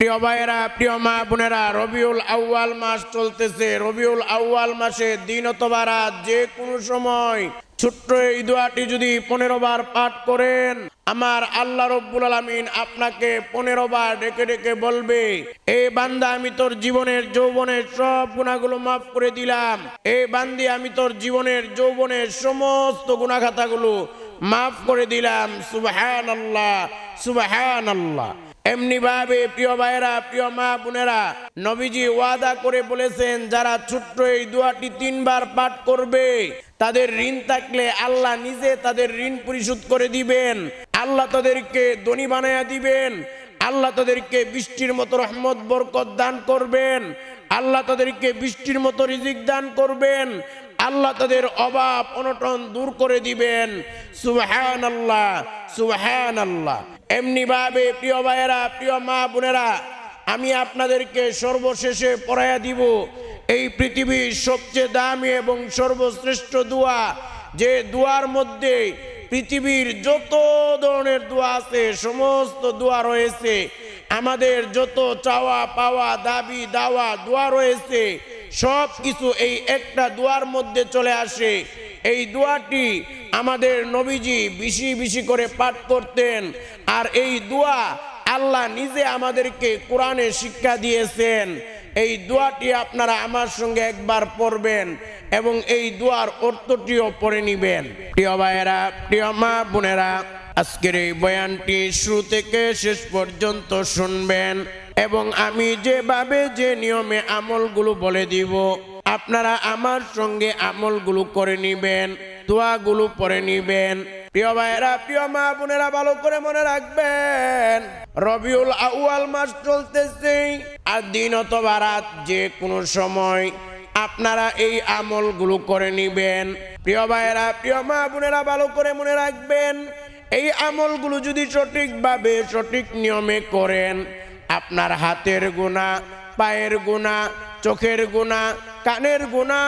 প্রিয় ভাইয়েরা, প্রিয় মা বোনেরা, রবিউল আউয়াল মাস চলতেছে। রবিউল আউয়াল মাসে দিন অথবা রাত, যে কোনো সময় ছোট্ট এই দোয়াটি যদি পনেরো বার পাঠ করেন, আমার আল্লাহ রব্বুল আলমিন আপনাকে পনেরো বার ডেকে ডেকে বলবে, এ বান্দা, আমি তোর জীবনের যৌবনের সব গুণাগুলো মাফ করে দিলাম। এ বান্দি, আমি তোর জীবনের যৌবনের সমস্ত গুণাখাতাগুলো মাফ করে দিলাম। সুবাহান আল্লাহ সুবাহান আল্লাহ এমনি ভাবে প্রিয় ভাইয়েরা, প্রিয় মা বোনেরা, নবীজি ওয়াদা করে বলেছেন, যারা ছোট্ট এই দোয়াটি তিনবার পাঠ করবে, তাদের ঋণ থাকলে আল্লাহ নিজে তাদের ঋণ পরিশোধ করে দিবেন। আল্লাহ তাদেরকে ধনী বানায়া দিবেন। আল্লাহ তাদেরকে বৃষ্টির মতো রহমত, বরকত দান করবেন। আল্লাহ তাদেরকে বৃষ্টির মতো রিজিক দান করবেন। আল্লাহ তাদের অভাব, অনটন দূর করে দিবেন। সুবহান আল্লাহ সুবহান আল্লাহ এমনি ভাবে প্রিয় ভাইয়েরা, প্রিয় মা বোনেরা, আমি আপনাদেরকে সর্বশেষে পড়াইয়া দিব, এই পৃথিবীর সবচেয়ে দামি এবং সর্বশ্রেষ্ঠ দোয়া, যে দোয়ার মধ্যে পৃথিবীর যত ধরনের দোয়া আছে, সমস্ত দোয়া রয়েছে, আমাদের যত চাওয়া পাওয়া, দাবি দাওয়া, দোয়া রয়েছে সব কিছু এই একটা দোয়ার মধ্যে চলে আসে। এই দোয়াটি আমাদের নবীজি বেশি বেশি করে পাঠ করতেন। আর এই দোয়া আল্লাহ নিজে আমাদেরকে কোরআনে শিক্ষা দিয়েছেন। এই দোয়াটি আপনারা আমার সঙ্গে একবার পড়বেন এবং এই দোয়ার অর্থটিও পড়ে নিবেন। প্রিয় ভাইয়েরা, প্রিয় মা বোনেরা, আজকের এই বয়ানটি শুরু থেকে শেষ পর্যন্ত শুনবেন এবং আমি যেভাবে যে নিয়মে আমলগুলো বলে দিব আপনারা আমার সঙ্গে আমলগুলো করে নিবেন, দোয়াগুলো পরে নিবেন। প্রিয় ভাইয়েরা, প্রিয় মা বোনেরা, ভালো করে মনে রাখবেন, রবিউল আউয়াল মাস চলতেছে আর দিন অথবা রাত যে কোনো সময় আপনারা এই আমলগুলো করে নিবেন। প্রিয় ভাইয়েরা, প্রিয় মা বোনেরা, ভালো করে মনে রাখবেন, এই আমলগুলো যদি সঠিকভাবে সঠিক নিয়মে করেন, আপনার হাতের গুণা পায়ের গুণা চোখের গুণা কানের গুণা,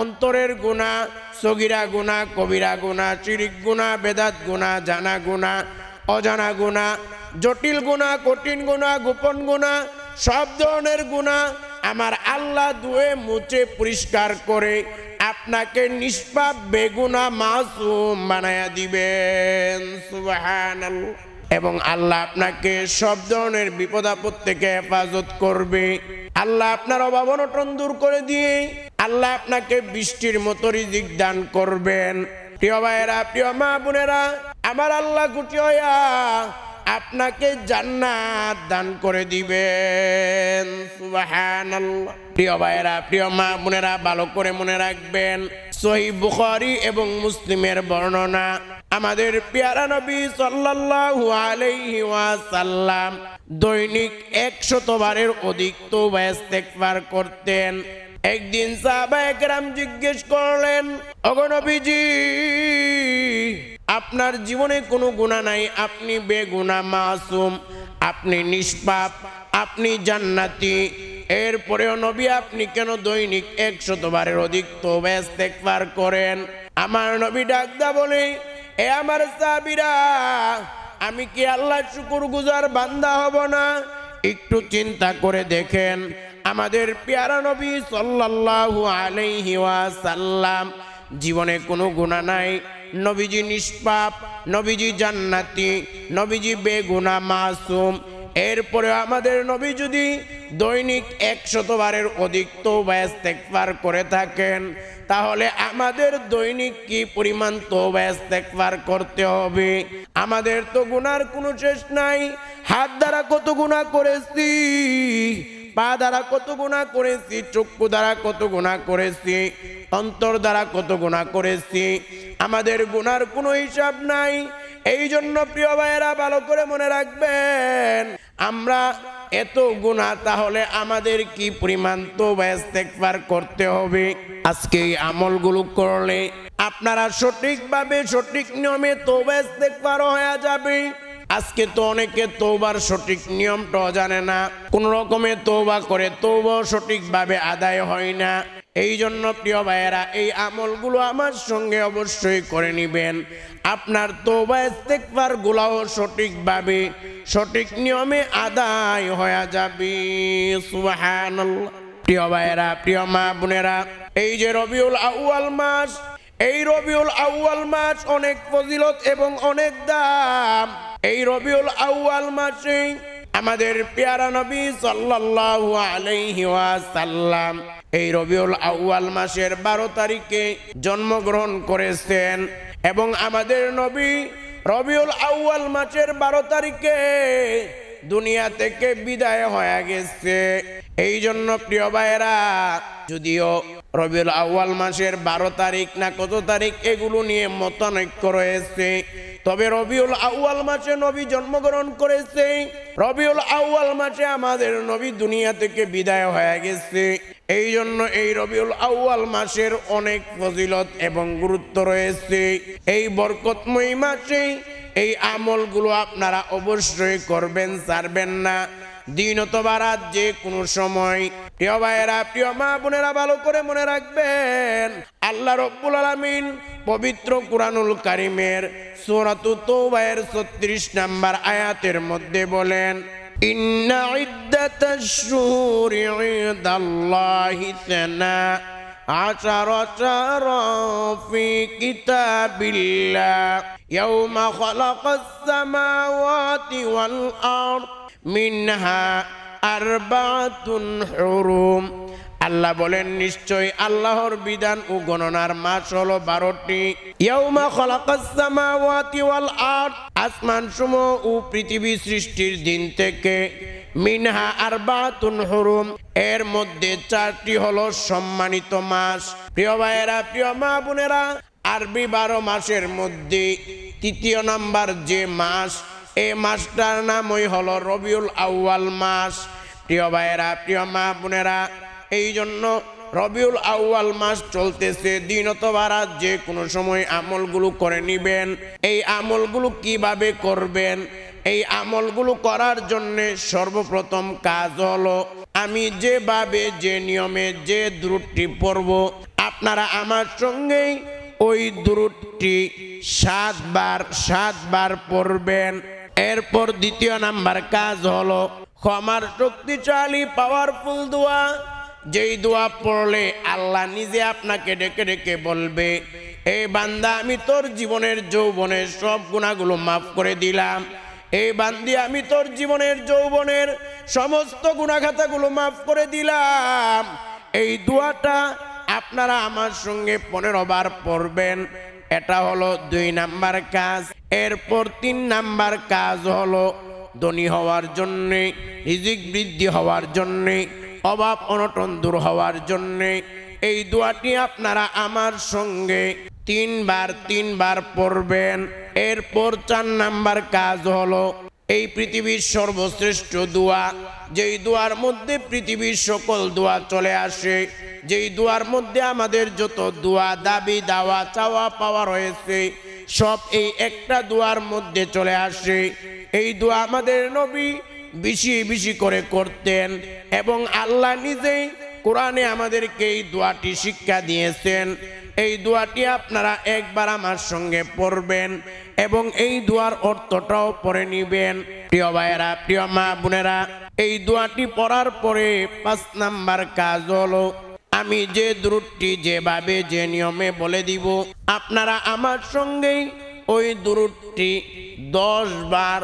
অন্তরের গুণা, সগিরা গুণা, কবিরা গুণা, চিরিক গুণা, বেদাত গুণা, জানা গুণা, অজানা গুণা, জটিল গুণা, কঠিন গুণা, গোপন গুণা, সব ধরনের গুণা আমার আল্লাহ দুয়ে মুছে পরিষ্কার করে আপনাকে নিষ্পাপ, বেগুনা, মাসুম বানায়া দিবেন। এবং আল্লাহ আপনাকে সব ধরনের বিপদ আপদ থেকে হেফাজত করবে। আল্লাহ আপনার অভাব অনটন দূর করে দিয়ে আল্লাহ আপনাকে বৃষ্টির মতো রিজিক দান করবেন। প্রিয় ভাইয়েরা, প্রিয় মা বোনেরা, আমার আল্লাহ হইয়া আপনাকে জান্নাত দান করে দিবেন। প্রিয় ভাইয়েরা, প্রিয় মা বোনেরা, ভালো করে মনে রাখবেন, সহি বুখারী এবং মুসলিমের বর্ণনা। আমাদের পেয়ারা নবী সাল্লাল্লাহু আলাইহি ওয়াসাল্লাম দৈনিক একশত বারের অধিক তওবা ইস্তেগফার করতেন। একদিন সাহাবা একরাম জিজ্ঞেস করলেন অগনবীজি আপনার জীবনে কোনো গুণা নাই? আপনি বেগুনা মাসুম, আপনি নিষ্পাপ, আপনি জান্নাতি। এরপরেও নবী, আপনি কেন দৈনিক একশত বারের অধিক তো ইস্তেগফার করেন? আমার নবী ডাকদা বলে এ আমার সাবিরা আমি কি আল্লাহ শুকুর গুজার বান্দা হব না? একটু চিন্তা করে দেখেন, আমাদের পেয়ারা নবী সাল্লাল্লাহু আলাইহি ওয়াসাল্লাম জীবনে কোনো গুণা নাই। নবীজি নিষ্পাপ, নবীজি জান্নাতি, নবীজি বেগুনা মাসুম। এরপরে আমাদের নবী যদি দৈনিক একশতবারের অধিক তো ইস্তেগফার করে থাকেন তাহলে আমাদের দৈনিক কি পরিমাণ তো ইস্তেগফার করতে হবে? আমাদের তো গুনার কোনো শেষ নাই। হাত দ্বারা কত গুণা করেছি? পা দ্বারা কত গুণা করেছি? চক্ষু দ্বারা কত গুণা করেছি? অন্তর দ্বারা কত গুণা করেছি? আমাদের গুনার কোনো হিসাব নাই। এই জন্য প্রিয় ভাইয়েরা, ভালো করে মনে রাখবেন, আমরা এত গুণা তাহলে আমাদের কি পরিমাণ তো ব্যস্তেকবার করতে হবে? আজকে এই আমলগুলো করলে আপনারা সঠিকভাবে সঠিক নিয়মে তো ব্যস্তেকবার হয়ে যাবে। আজকে তো অনেকে তৌবার সঠিক নিয়মটা জানে না, কোন রকমে তৌবা করে তৌবা সঠিকভাবে আদায় হয় না। এই জন্য প্রিয় ভাইয়েরা, এই আমলগুলো আমার সঙ্গে অবশ্যই করে নিবেন। আপনার তোবা ইস্তেকবার গুলাও সঠিকভাবে, সঠিক নিয়মে আদায় হয়ে যাবে। প্রিয় ভাইয়েরা, প্রিয় মা বোনেরা, এই যে রবিউল আউয়াল মাস, এই রবিউল আউয়াল মাস অনেক ফজিলত এবং অনেক দাম। এই রবিউল আউয়াল মাসে আমাদের পেয়ারা নবী সাল্লাল্লাহু আলাইহি ওয়াসাল্লাম এই রবিউল আউয়াল মাসের বারো তারিখে জন্মগ্রহণ করেছেন এবং আমাদের নবী রবিউল আউয়াল মাসের বারো তারিখে দুনিয়া থেকে বিদায় হয়ে গেছে। এই জন্য প্রিয় ভাইয়েরা, যদিও রবিউল আউয়াল মাসের বারো তারিখ না কত তারিখ, এগুলো নিয়ে মতানৈক্য রয়েছে। তবে রবিউল আউয়াল মাসে নবী জন্মগ্রহণ করেছে। রবিউল আউয়াল মাসে আমাদের নবী দুনিয়া থেকে বিদায় হয়ে গেছে। এই জন্য এই রবিউল আউয়াল মাসের অনেক ফজিলত এবং গুরুত্ব রয়েছে। এই বরকতময় মাসে এই আমলগুলো আপনারা অবশ্যই করবেন ছাড়বেন না। দিন অথবা রাত যে কোনো সময় প্রিয় ভাইয়েরা প্রিয় মা বোনেরা ভালো করে মনে রাখবেন আল্লাহ রব্বুল আলামিন পবিত্র কুরআনুল কারিমের সূরাতু তৌবায়ের 36 নাম্বার আয়াতের মধ্যে বলেন ইন্না ইদ্দাতাশ শুহুরি ইনদাল্লাহি সানা عشر شهرا في كتاب الله يوم خلق السماوات والأرض মিনহা আরবাতুন হুরুম। আল্লাহ বলেন নিশ্চয় আল্লাহর বিধান ও গণনার মাস হল বারোটি। ইয়াউমা খলাকাসসামাওয়াতি ওয়াল আসমান সমূহ ও পৃথিবী সৃষ্টির দিন থেকে। মিনহা আরবাতুন হরুম, এর মধ্যে চারটি হলো সম্মানিত মাস। প্রিয় ভাইয়েরা, প্রিয় মা বোনেরা, আরবি বারো মাসের মধ্যে তৃতীয় নাম্বার যে মাস এই মাসটার নামই হলো রবিউল আউয়াল মাস। প্রিয় ভাইয়েরা, প্রিয় মা বোনেরা, এই জন্য রবিউল আউয়াল মাস চলতেছে। দিন অথবা যে কোনো সময় আমলগুলো করে নিবেন। এই আমলগুলো কীভাবে করবেন? এই আমলগুলো করার জন্য সর্বপ্রথম কাজ হলো, আমি যেভাবে, যে নিয়মে, যে দূরটি পড়ব, আপনারা আমার সঙ্গেই ওই দূরটি সাতবার সাতবার পড়বেন। এরপর দ্বিতীয় নাম্বার কাজ হলো ক্ষমার শক্তিশালী পাওয়ারফুল দোয়া। যেই দোয়া পড়লে আল্লাহ নিজে আপনাকে ডেকে ডেকে বলবে এই বান্দা, আমি তোর জীবনের যৌবনের সব গুণাগুলো মাফ করে দিলাম। এই বান্দি, আমি তোর জীবনের যৌবনের সমস্ত গুণাখাতাগুলো মাফ করে দিলাম। এই দোয়াটা আপনারা আমার সঙ্গে পনেরো বার পড়বেন। এটা হলো দুই নাম্বার কাজ। এরপর তিন নাম্বার কাজ হলো ধনী হওয়ার জন্যে, রিজিক বৃদ্ধি হওয়ার জন্যে, অভাব অনটন দূর হওয়ার জন্যে। এই দোয়াটি আপনারা আমার সঙ্গে তিনবার তিনবার পড়বেন। এরপর চার নাম্বার কাজ হলো এই পৃথিবীর সর্বশ্রেষ্ঠ দোয়া। যেই দোয়ার মধ্যে পৃথিবীর সকল দোয়া চলে আসে যেই দোয়ার মধ্যে আমাদের যত দোয়া, দাবি, দাওয়া, চাওয়া, পাওয়া রয়েছে, সব এই একটা দোয়ার মধ্যে চলে আসে। এই দোয়া আমাদের নবী বেশি বেশি করে করতেন এবং আল্লাহ নিজেই কোরআনে আমাদেরকে এই দোয়াটি শিক্ষা দিয়েছেন। এই দোয়াটি আপনারা একবার আমার সঙ্গে পড়বেন এবং এই দোয়ার অর্থটাও পড়ে নিবেন। প্রিয় ভাইয়েরা, প্রিয় মা বোনেরা, এই দোয়াটি পড়ার পরে পাঁচ নাম্বার কাজ হলো আমি যে দূরটি যেভাবে, যে নিয়মে বলে দিব, আপনারা আমার সঙ্গেই ওই দূরটি দশ বার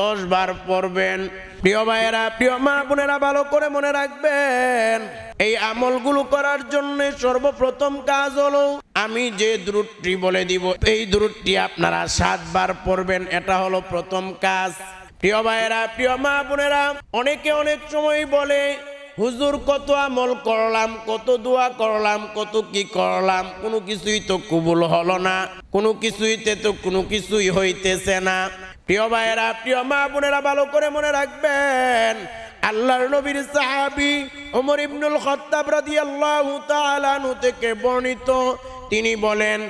দশ বার পড়বেন। প্রিয় ভাইয়েরা, প্রিয় মা বোনেরা, ভালো করে মনে রাখবেন, এই আমলগুলো করার জন্য সর্বপ্রথম কাজ হলো, আমি যে দূরটি বলে দিব, এই দূরটি আপনারা সাতবার পড়বেন, এটা হলো প্রথম কাজ। প্রিয় ভাইয়েরা, প্রিয় মা বোনেরা, অনেকে অনেক সময় বলে হুজুর, কত আমল করলাম, কত দোয়া করলাম, কত কি করলাম, কোনো কিছুই তো কবুল হলো না, কোনো কিছুইতে তো কোনো কিছুই হইতেছে না। প্রিয় ভাইয়েরা, প্রিয় মা বোনেরা, ভালো করে মনে রাখবেন, আল্লাহর নবীর সাহাবি ওমর ইবনুল খত্তাব রাদিয়াল্লাহু তাআলা আনহু থেকে বর্ণিত তিনি বলেন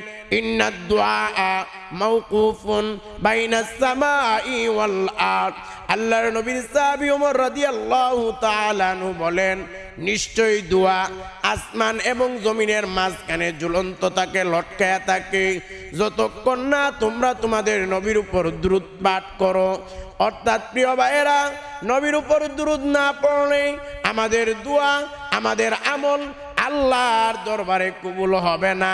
আল্লাহর নবীর সাহাবী ওমর রাদিয়াল্লাহু তাআলা বলেন, নিশ্চয়ই দোয়া আসমান এবং জমিনের মাঝখানে ঝুলন্ত থাকে, লটকায়া থাকে। যতক্ষণ না তোমরা তোমাদের নবীর উপর দ্রুত পাঠ করো, অর্থাৎ প্রিয় ভাইয়েরা, নবীর উপর দ্রুত না পড়লে আমাদের দোয়া আমাদের আমল আল্লাহর দরবারে কবুল হবে না।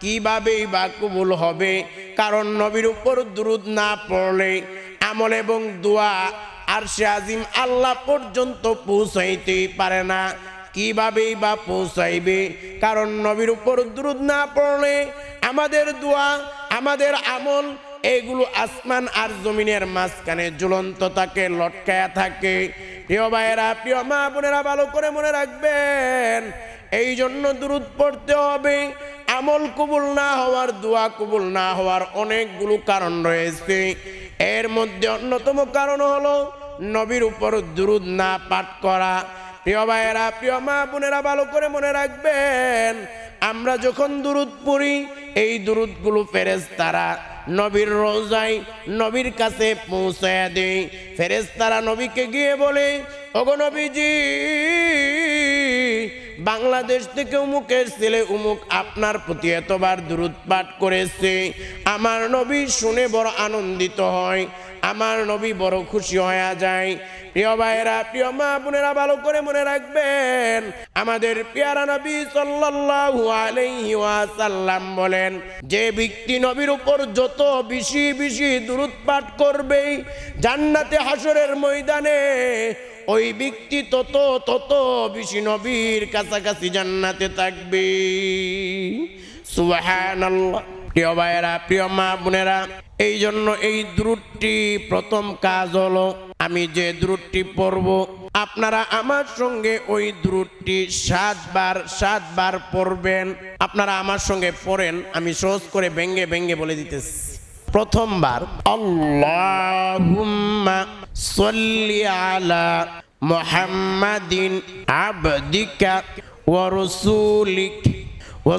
কিভাবেই বা কবুল হবে? কারণ নবীর উপর দ্রুত না পড়লে আমল এবং দোয়া আর সে আজিম আল্লাহ পর্যন্ত পৌঁছাইতেই পারে না। কিভাবেই বা পৌঁছাইবে? কারণ নবীর উপর দ্রুত না পড়লে আমাদের দোয়া, আমাদের আমল, এগুলো আসমান আর জমিনের মাঝখানে ঝুলন্ত থাকে, লটকায়া থাকে। প্রিয় ভাইয়েরা, প্রিয় মা বোনেরা, ভালো করে মনে রাখবেন এই জন্য দূরত পড়তে হবে। আমল কবুল না হওয়ার, দোয়া কবুল না হওয়ার অনেকগুলো কারণ রয়েছে। এর মধ্যে অন্যতম কারণ হলো নবীর উপর দুরুদ না পাঠ করা। প্রিয় ভাইয়েরা, প্রিয় মা বোনেরা, ভালো করে মনে রাখবেন, আমরা যখন দুরুদ পড়ি, এই দুরুদগুলো ফেরেস তারা নবীর রোজায় নবীর কাছে পৌঁছায় দেয় ফেরেস্তারা নবীকে গিয়ে বলে, ওগো নবীজি, বাংলাদেশ থেকে উমুকের ছেলে উমুক আপনার প্রতি এতবার দূরত পাঠ করেছে। আমার নবী শুনে বড় আনন্দিত হয়। আমার নবী বড় খুশি হয়ে যায়। প্রিয় ভাইয়েরা, প্রিয় মা বোনেরা, ভালো করে মনে রাখবেন, আমাদের পেয়ারা নবী সাল্লাল্লাহু আলাইহি ওয়াসাল্লাম বলেন, যে ব্যক্তি নবীর উপর যত বেশি বেশি দূরত পাঠ করবে, জান্নাতে হাসরের ময়দানে, ওই ব্যক্তি তত তত বেশি নবীর কাছাকাছি জান্নাতে থাকবে। সুবহানাল্লাহ। প্রিয় ভাইয়েরা, প্রিয় মা বোনেরা এই জন্য এই দ্রুটটি প্রথম কাজ হলো, আমি যে দ্রুটটি পড়ব, আপনারা আমার সঙ্গে ওই দ্রুটটি সাতবার সাতবার পড়বেন। আপনারা আমার সঙ্গে পড়েন, আমি সহজ করে ব্যঙ্গে ব্যঙ্গে বলে দিতেছি। প্রথমবার, আল্লাহুম্মা আবদিকা ওয়া রাসূলিক ওয়া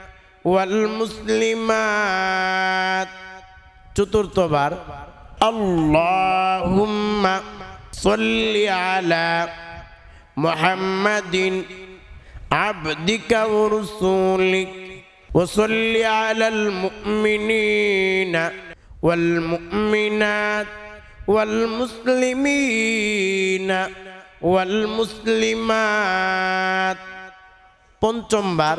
والمسلمات চতুর্থবার اللهم صل على محمد عبدك ورسولك وصل على المؤمنين والمؤمنات والمسلمين والمسلمات পঞ্চমবার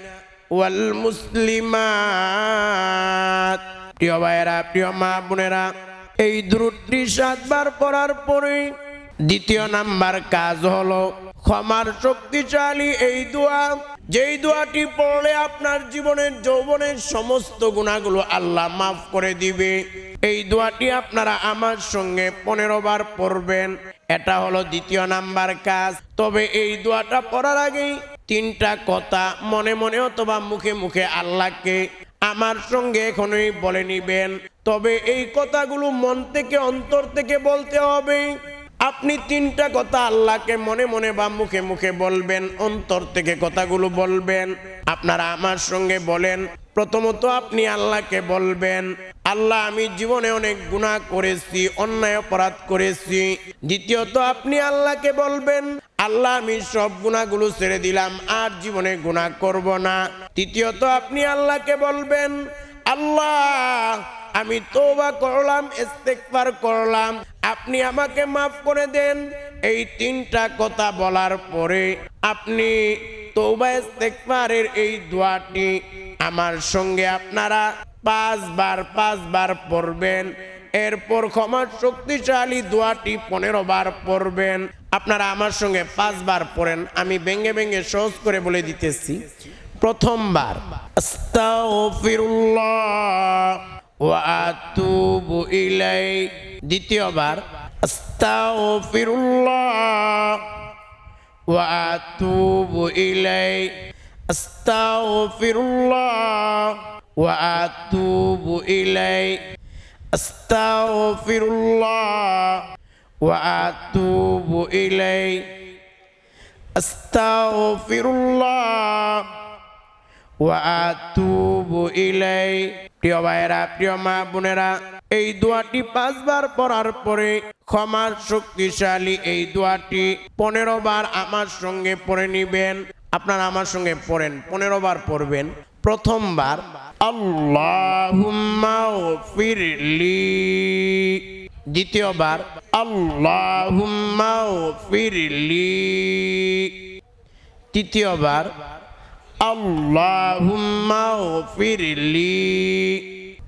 ওয়াল মুসলিমাত। প্রিয় ভাইয়েরা, প্রিয় মা বোনেরা, এই দ্রুতটি সাতবার পড়ার পরেই দ্বিতীয় নাম্বার কাজ হলো ক্ষমার শক্তিশালী এই দোয়া। যেই দোয়াটি পড়লে আপনার জীবনের যৌবনের সমস্ত গুণাগুলো আল্লাহ মাফ করে দিবে। এই দোয়াটি আপনারা আমার সঙ্গে পনেরো বার পড়বেন। এটা হলো দ্বিতীয় নাম্বার কাজ। তবে এই দোয়াটা পড়ার আগেই তিনটা কথা মনে মনে অথবা মুখে মুখে আল্লাহকে আমার সঙ্গে এখনই বলে নিবেন। তবে এই কথাগুলো মন থেকে, অন্তর থেকে বলতে হবে। আপনি তিনটা কথা আল্লাহকে মনে মনে বা মুখে মুখে বলবেন, অন্তর থেকে কথাগুলো বলবেন। আপনারা আমার সঙ্গে বলেন প্রথমত আপনি আল্লাহকে বলবেন, আল্লাহ আমি জীবনে অনেক গুনাহ করেছি, অন্যায় অপরাধ করেছি। দ্বিতীয়ত আপনি আল্লাহকে বলবেন, আল্লাহ আমি সব গুণাগুলো ছেড়ে দিলাম, আর জীবনে গুনাহ করব না। তৃতীয়ত আপনি আল্লাহকে বলবেন, আল্লাহ আমি তোবা করলাম ইস্তেকবার করলাম, আপনি আমাকে মাফ করে দেন। এই তিনটা কথা বলার পরে আপনি তোবা ইস্তেকবারের এই দোয়াটি আমার সঙ্গে আপনারা পাঁচবার পাঁচবার পড়বেন। এরপর ক্ষমার শক্তিশালী দোয়াটি পনেরো বার পড়বেন। আপনারা আমার সঙ্গে পাঁচবার পড়েন, আমি ভেঙে ভেঙে সহজ করে বলে দিতেছি। প্রথমবার দ্বিতীয়বার, আস্তাগফিরুল্লাহ ওয়া আতুবু ইলাই আস্তাগফিরুল্লাহ ওয়া আতুবু ইলাই আস্তাগফিরুল্লাহ ওয়া আতুবু ইলাই আস্তাগফিরুল্লাহ ওয়া আতুবু ইলাই প্রিয় ভাইয়েরা, প্রিয় মা বোনেরা এই দোয়াটি পাঁচবার পড়ার পরে ক্ষমার শক্তিশালী এই দোয়াটি পনেরো বার আমার সঙ্গে পড়ে নিবেন। আপনারা আমার সঙ্গে পড়েন, পনেরো বার পড়বেন। প্রথমবার, আল্লাহুম্মা দ্বিতীয়বার, আল্লাহুম্মা তৃতীয়বার, আল্লাহুম্মা ফিরলি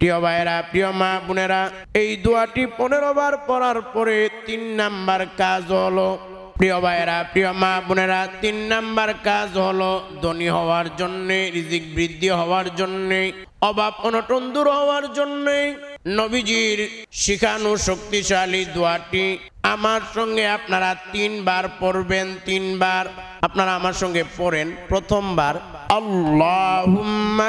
প্রিয় ভাইয়েরা, প্রিয় মা বোনেরা, এই দোয়াটি পনেরো বার পড়ার পরে তিন নাম্বার কাজ হলো, প্রিয় ভাইয়েরা, প্রিয় মা বোনেরা, তিন নাম্বার কাজ হলো ধনী হওয়ার জন্যে, রিজিক বৃদ্ধি হওয়ার জন্যে, অভাব অনটন দূর হওয়ার জন্যে, নবীজির শিখানো শক্তিশালী দোয়াটি আমার সঙ্গে আপনারা তিনবার পড়বেন তিনবার আপনারা আমার সঙ্গে পড়েন প্রথমবার, আল্লাহুম্মা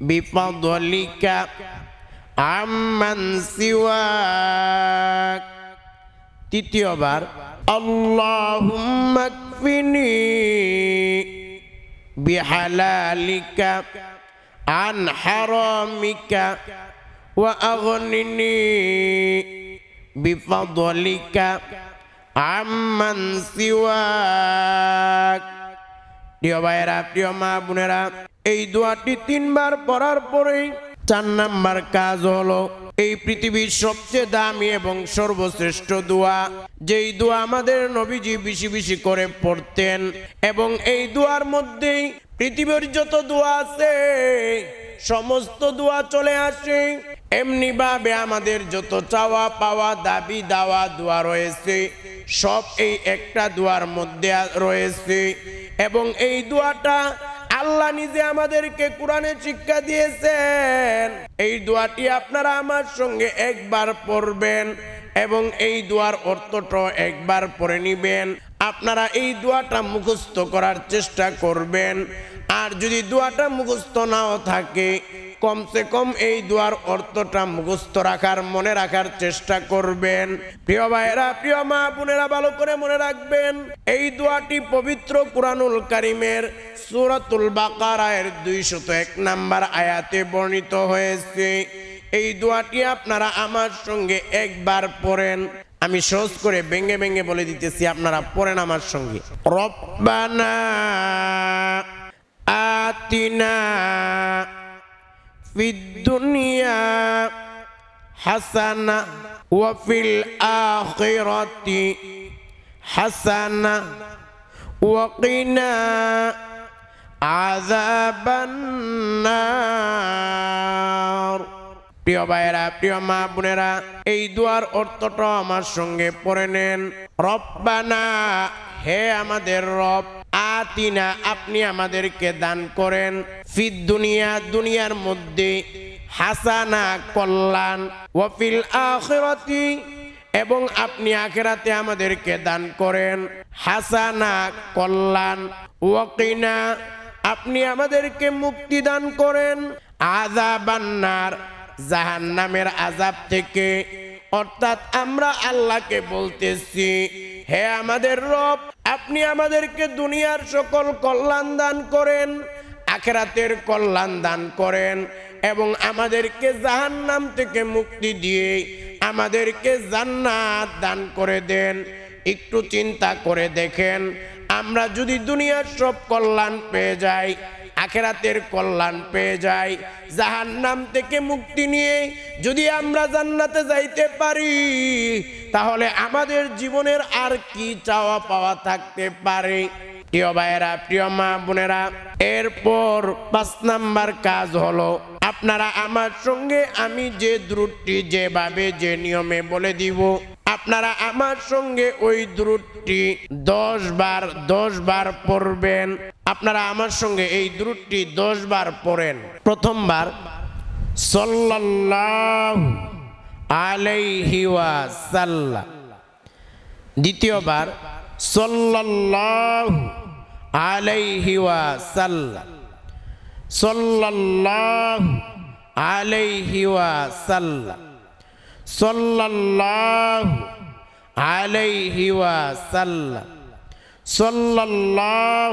আগনিনি বিফাদলিকা আম্মান সিওয়াক তৃতীয়বার আল্লাহুম্মা কফিনি বিহালালিকা আন হারামিকা ওয়া আগনিনি বিফাদলিকা আম্মান সিওয়াক প্রিয় ভাইয়েরা, প্রিয় মা বোনেরা এই দোয়াটি তিনবার পড়ার পরেই চার নাম্বার কাজ হলো, এই পৃথিবীর সবচেয়ে দামি এবং সর্বশ্রেষ্ঠ দোয়া। যেই দোয়া আমাদের নবীজি বেশি বেশি করে পড়তেন এবং এই দোয়ার মধ্যেই পৃথিবীর যত দোয়া আছে, সমস্ত দোয়া চলে আসে। এমনি ভাবে আমাদের যত চাওয়া পাওয়া, দাবি দাওয়া দোয়া রয়েছে, সব এই একটা দোয়ার মধ্যে রয়েছে। এবং এই দোয়াটা আল্লাহ নিজে আমাদেরকে কোরআনে শিক্ষা দিয়েছেন। এই দোয়াটি আপনারা আমার সঙ্গে একবার পড়বেন এবং এই দোয়ার অর্থটা একবার পড়ে নিবেন। আপনারা এই দোয়াটা মুখস্থ করার চেষ্টা করবেন। আর যদি দোয়াটা মুখস্থ নাও থাকে কমসে কম এই দোয়ার অর্থটা মুখস্থ রাখার, মনে রাখার চেষ্টা করবেন। প্রিয় ভাইরা প্রিয় মা বোনেরা, ভালো করে মনে রাখবেন, এই দোয়াটি পবিত্র কুরআনুল কারিমের সূরাতুল বাকারায়ের দুইশত এক নাম্বার আয়াতে বর্ণিত হয়েছে। এই দোয়াটি আপনারা আমার সঙ্গে একবার পড়েন। আমি সহজ করে ব্যঙ্গে ব্যঙ্গে বলে দিতেছি, আপনারা পড়েন আমার সঙ্গে। রব্বানা আতিনা দুনিয়া হাসানা ওয়াফিল আখিরাতি হাসানা ওয়াকিনা আযাবান্নার। প্রিয় ভাইয়েরা, প্রিয় মা বোনেরা, এই দুয়ার অর্থটা আমার সঙ্গে পড়ে নেন। রব্বানা, হে আমাদের রব আতিনা, আপনি আমাদেরকে দান করেন। ফিদ দুনিয়া, দুনিয়ার মধ্যে হাসানা, কল্যাণ ওয়াফিল আখিরাতি, এবং আপনি আখেরাতে আমাদেরকে দান করেন। হাসানা, কল্যাণ, ওয়াকিনা, আপনি আমাদেরকে মুক্তি দান করেন। আজাবান্নার জাহান্নামের আজাব থেকে। অর্থাৎ আমরা আল্লাহকে বলতেছি, হে আমাদের রব আপনি আমাদেরকে দুনিয়ার সকল কল্যাণ দান করেন, আখেরাতের কল্যাণ দান করেন এবং আমাদেরকে জাহান নাম থেকে মুক্তি দিয়ে আমাদেরকে জান্নাত দান করে দেন। একটু চিন্তা করে দেখেন, আমরা যদি দুনিয়ার সব কল্যাণ পেয়ে যাই আখেরাতের কল্যাণ পেয়ে যাই। জাহান্নাম থেকে মুক্তি নিয়ে যদি আমরা জান্নাতে যাইতে পারি, তাহলে আমাদের জীবনের আর কি চাওয়া পাওয়া থাকতে পারে? প্রিয় ভাইয়েরা, প্রিয় মা বোনেরা, এরপর পাঁচ নাম্বার কাজ হলো, আপনারা আমার সঙ্গে আমি যে দ্রুটটি যেভাবে যে নিয়মে বলে দিব, আপনারা আমার সঙ্গে ওই দ্রুটটি দশ বার দশ বার পড়বেন। আপনারা আমার সঙ্গে এই দূরটি দশ বার পড়েন। প্রথমবার সল্লাহ আলাইহিওয়া সাল্লা দ্বিতীয়বার সল্লাহ আলাইহিওয়া সাল্লা সল্লাহ আলাইহিওয়া সাল্লা সল্লাহ আলাইহিওয়া সাল্লা সল্লাহ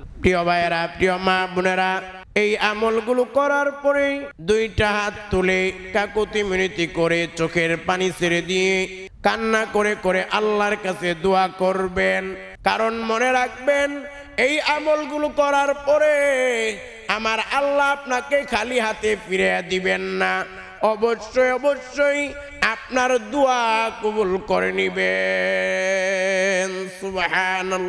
প্রিয় ভাইয়েরা, প্রিয় মা বোনেরা, এই আমলগুলো করার পরে দুইটা হাত তুলে কাকুতি মিনতি করে চোখের পানি ছেড়ে দিয়ে কান্না করে করে আল্লাহর কাছে দোয়া করবেন। কারণ মনে রাখবেন, এই আমলগুলো করার পরে আমার আল্লাহ আপনাকে খালি হাতে ফিরে দিবেন না। অবশ্যই অবশ্যই আপনার দোয়া কবুল করে নিবেন। সুবহানাল্লাহ।